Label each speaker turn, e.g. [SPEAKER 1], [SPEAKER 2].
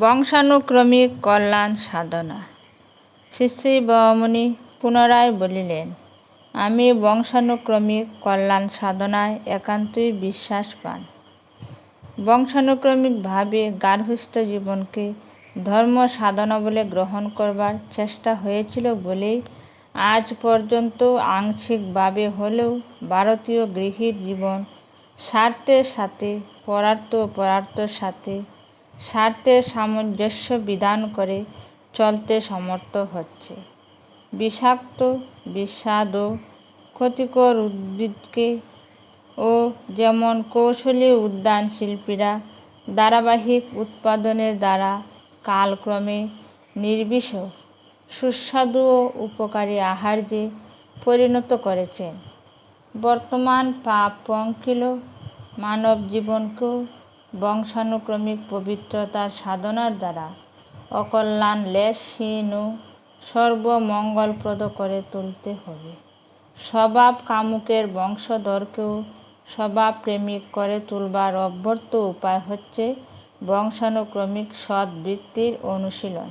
[SPEAKER 1] বংশানুক্রমিক কল্যাণ সাধনা। শ্রী শ্রী পুনরায় বলিলেন, আমি বংশানুক্রমিক কল্যাণ সাধনায় একান্তই বিশ্বাস পান। বংশানুক্রমিকভাবে গার্হস্থ্য জীবনকে ধর্ম সাধনা বলে গ্রহণ করবার চেষ্টা হয়েছিল বলেই আজ পর্যন্ত আংশিকভাবে হলেও ভারতীয় গৃহীর জীবন স্বার্থের সাথে পরার্থ পরার্থর সাথে স্বার্থের সামঞ্জস্য বিধান করে চলতে সমর্থ হচ্ছে। বিষাক্ত, বিষাদ ও ক্ষতিকর উদ্ভিদকে ও যেমন কৌশলী উদ্যান শিল্পীরা ধারাবাহিক উৎপাদনের দ্বারা কালক্রমে নির্বিষ, সুস্বাদু ও উপকারী আহার্যে পরিণত করেছেন। বর্তমান পাপ পঙ্কিল মানব জীবনকেও বংশানুক্রমিক পবিত্রতা সাধনার দ্বারা অকল্যাণ লেশহীন সর্বমঙ্গলপ্রদ করে তুলতে হবে। স্বভাব কামুকের বংশধরকেও স্বভাব প্রেমিক করে তুলবার অভ্যর্থ উপায় হচ্ছে বংশানুক্রমিক সদ্বৃত্তির অনুশীলন।